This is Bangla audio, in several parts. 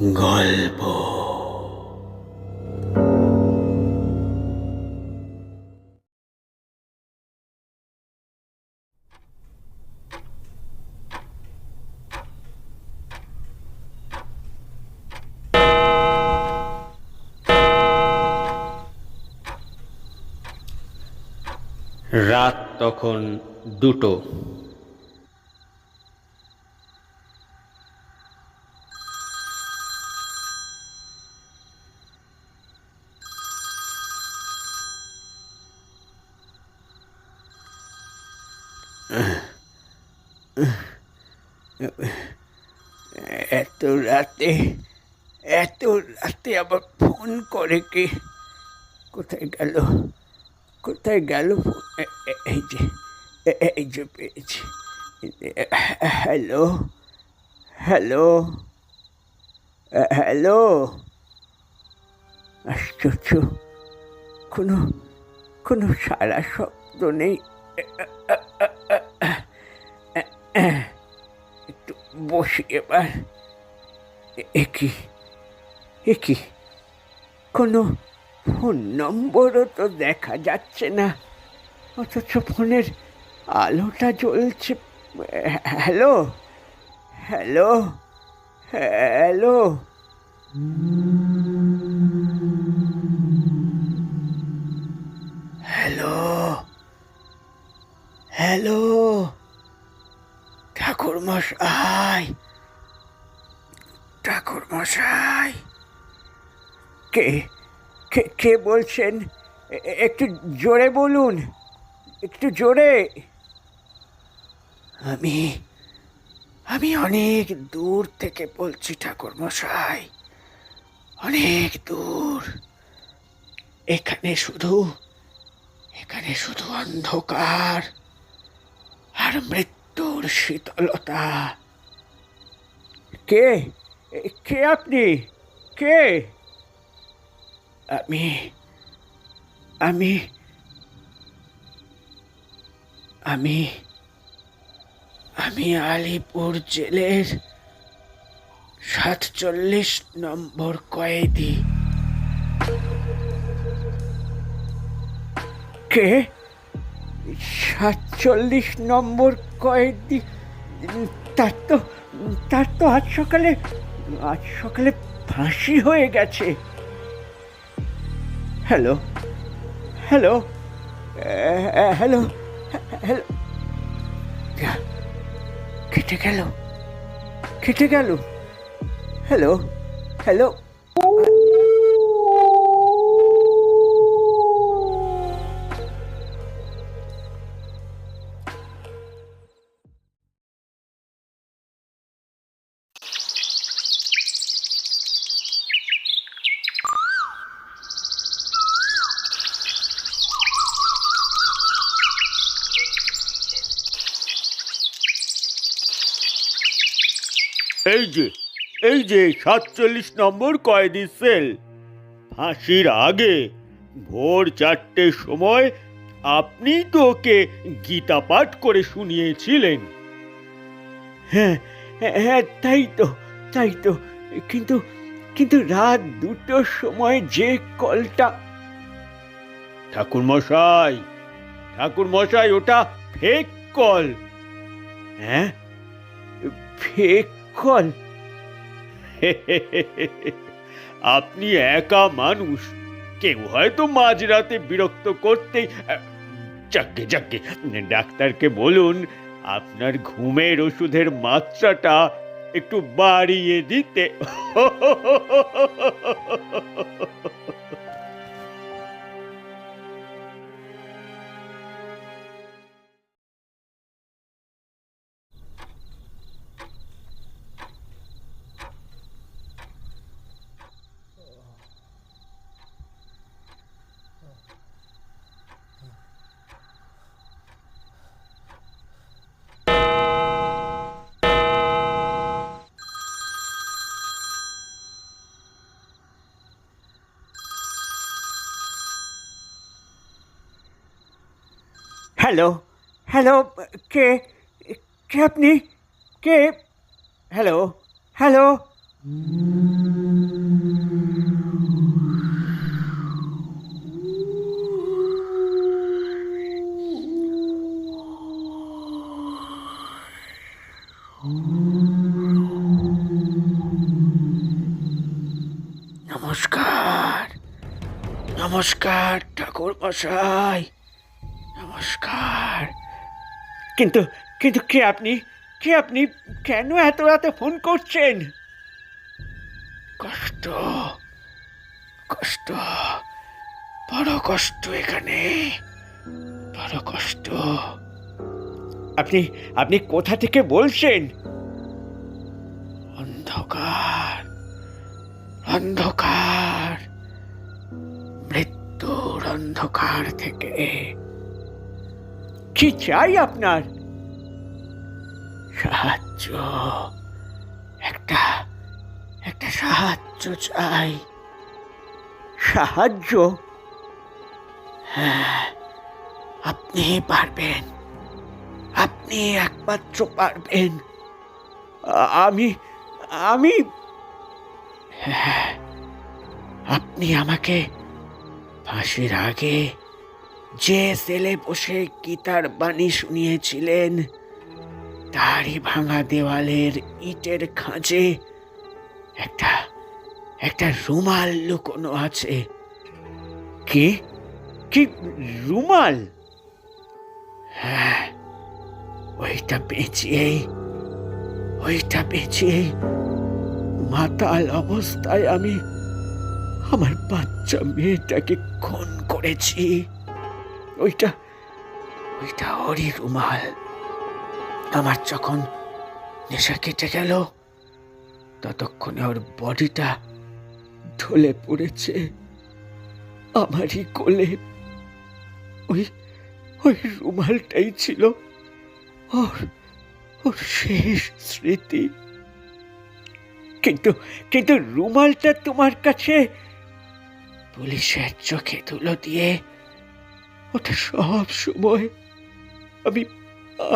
গল্প। রাত তখন দুটো। এত রাতে এত রাতে আবার ফোন করে কে? কোথায় গেল? কোথায় গেল এই যে এই যে পেয়েছি। Hello hello hello. আশ্চর্য, কোনো কোনো সারা শব্দ নেই। বসি এবার। এ- এ কি? এ কোনো ফোন নম্বরও তো দেখা যাচ্ছে না। অথচ ফোনের আলোটা জ্বলছে। Hello? Hello? Hello? Hello? Hello? ঠাকুর মশাই ঠাকুর মশাই কে কে কে বলছেন? একটু জোরে বলুন। একটু জোরে। আমি আমি অনেক দূর থেকে বলছি ঠাকুর মশাই অনেক দূর। এখানে শুধু এখানে শুধু অন্ধকার। আর মৃত্যুর শীতলতা কে? কে আপনি? কে? আমি আমি আমি আমি আলিপুর জেলের সাতচল্লিশ নম্বর কয়েদি। কে? সাতচল্লিশ নম্বর কয়েদি তার তো তার তো আজ সকালে আজ সকালে ফাঁসি হয়ে গেছে। হ্যালো হ্যালো হ্যালো হ্যালো কেটে গেল কেটে গেল। হ্যালো হ্যালো এই যে এই যে সাতচল্লিশ নম্বর কয়েদি সেল। ফাঁসির আগে ভোর চারটের সময় আপনি তো ওকে গীতা পাঠ করে শুনিয়েছিলেন। হ্যাঁ হ্যাঁ, তাই তো তাই তো। কিন্তু কিন্তু রাত দুটোর সময় যে কলটা ঠাকুর মশাই ঠাকুর মশাই ওটা ফেক কল। হ্যাঁ? ফেক কল আপনি একা মানুষ। কেউ হয়তো মাঝরাতে বিরক্ত করতেই যাকে যাকে, ডাক্তারকে বলুন, আপনার ঘুমের ওষুধের মাত্রাটা একটু বাড়িয়ে দিতে। হ্যালো হ্যালো কে কে আপনি কে হ্যালো হ্যালো নমস্কার নমস্কার ঠাকুর মশাই নমস্কার। কিন্তু কিন্তু কে আপনি? কে আপনি? কেন এত রাতে ফোন করছেন? কষ্ট কষ্ট, বড় কষ্ট এখানে, বড় কষ্ট। আপনি আপনি কোথা থেকে বলছেন? অন্ধকার অন্ধকার, মৃত্যুর অন্ধকার থেকে। কি চাই আপনার? সাহায্য। একটা একটা সাহায্য চাই। সাহায্য? হ্যাঁ আপনি পারবেন। আপনি একমাত্র পারবেন। আমি আমি হ্যাঁ আপনি আমাকে ফাঁসির আগে যে সেলে বসে গীতার বাণী শুনিয়েছিলেন, তারই ভাঙা দেওয়ালের ইটের খাঁজে একটা একটা রুমাল লুকোনো আছে। কি? কি রুমাল? হ্যাঁ ওইটা পেঁচিয়েই ওইটা পেঁচিয়েই মাতাল অবস্থায় আমি আমার বাচ্চা মেয়েটাকে খুন করেছি। ওইটা ওইটা ওরই রুমাল। আমার যখন নেশা কেটে গেল, ততক্ষণে ওর বডিটা ঢলে পড়েছে আমারই কোলে। ওই ওই রুমালটাই ছিল ওর ওর শেষ স্মৃতি। কিন্তু কিন্তু রুমালটা তোমার কাছে পুলিশের চোখে তুলো দিয়ে ওটা সব সময় আমি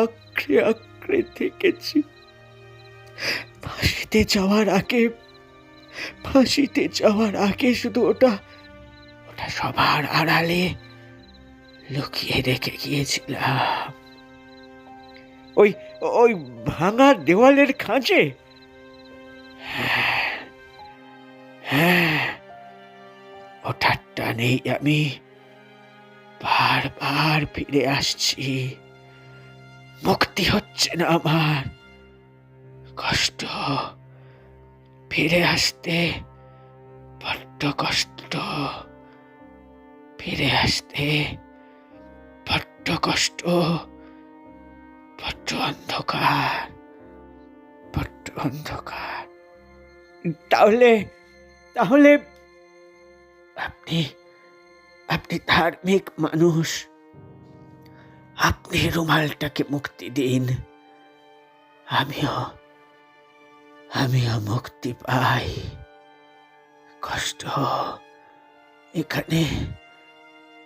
আঁকড়ে আঁকড়ে থেকেছি। ফাঁসিতে যাওয়ার আগে, ফাঁসিতে যাওয়ার আগে শুধু ওটা ওটা সবার আড়ালে লুকিয়ে রেখে গিয়েছিলাম। ওই ওই ভাঙা দেওয়ালের খাঁচে হ্যাঁ হ্যাঁ ওটার টানেই আমি বারবার ফিরে আসছি। মুক্তি হচ্ছে না আমার। কষ্ট, ফিরে আসতে বড্ড কষ্ট। ফিরে আসতে বড্ড কষ্ট। বড্ড অন্ধকার। বড্ড অন্ধকার। তাহলে তাহলে আপনি আপনি ধার্মিক মানুষ। আপনি রুমালটাকে মুক্তি দিন। আমিও আমিও মুক্তি পাই। কষ্ট, এখানে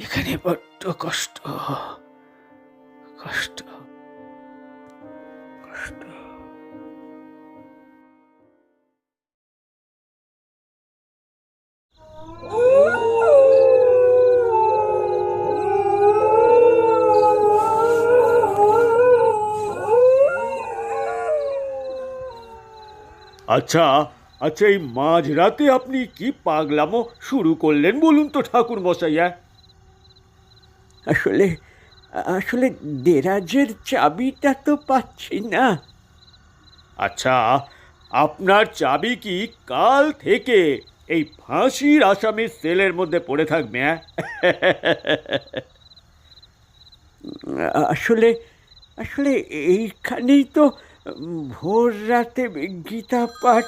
এখানে বড্ড কষ্ট। কষ্ট কষ্ট। আচ্ছা আচ্ছা এই মাঝরাতে আপনি কি পাগলামো শুরু করলেন বলুন তো ঠাকুর মশাইয়া আসলে আসলে দেরাজের চাবিটা তো পাচ্ছি না। আচ্ছা আপনার চাবি কি কাল থেকে এই ফাঁসির আসামির সেলের মধ্যে পড়ে থাকবে হ্যাঁ? আসলে আসলে এইখানেই তো ভোর রাতে গীতা পাঠ।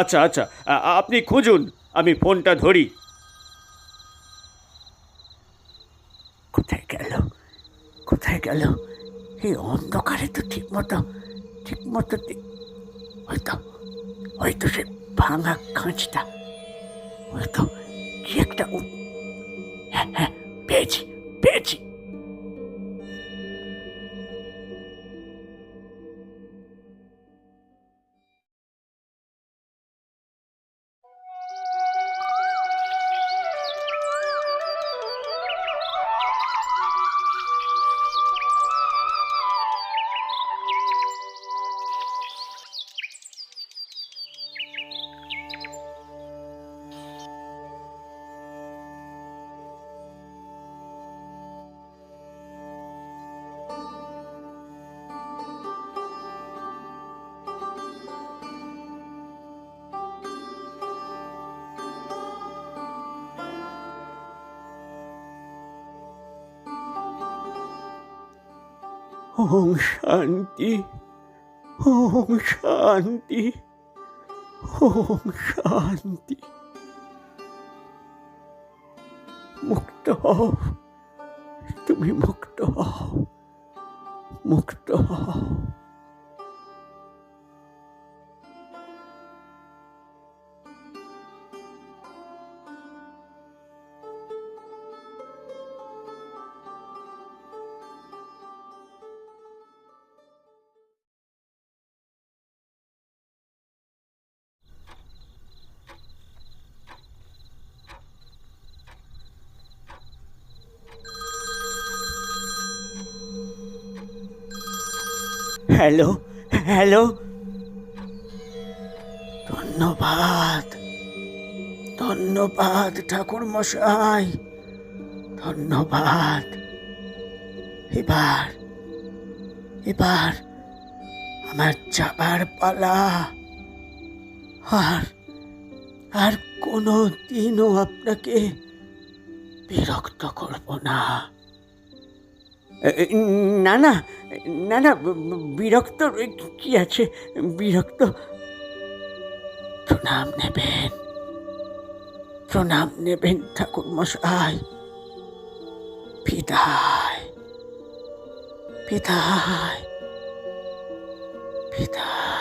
আচ্ছা আচ্ছা আপনি খুঁজুন আমি ফোনটা ধরি। ভাঙা খাঁচটা হয়তো কি একটা উ- হ্যাঁ হ্যাঁ পেয়েছি পেয়েছি ওম শান্তি ওম শান্তি ওম শান্তি মুক্ত হও তুমি মুক্ত হও মুক্ত হও হ্যালো হ্যালো। ধন্যবাদ ধন্যবাদ ঠাকুর মশাই, ধন্যবাদ। এবার এবার আমার যাবার পালা। আর আর কোনো দিনও আপনাকে বিরক্ত করব না। না না না না বিরক্ত কি আছে? বিরক্ত। প্রণাম নেবেন। প্রণাম নেবেন ঠাকুর মশাই। বিদায়। বিদায়। বিদায়।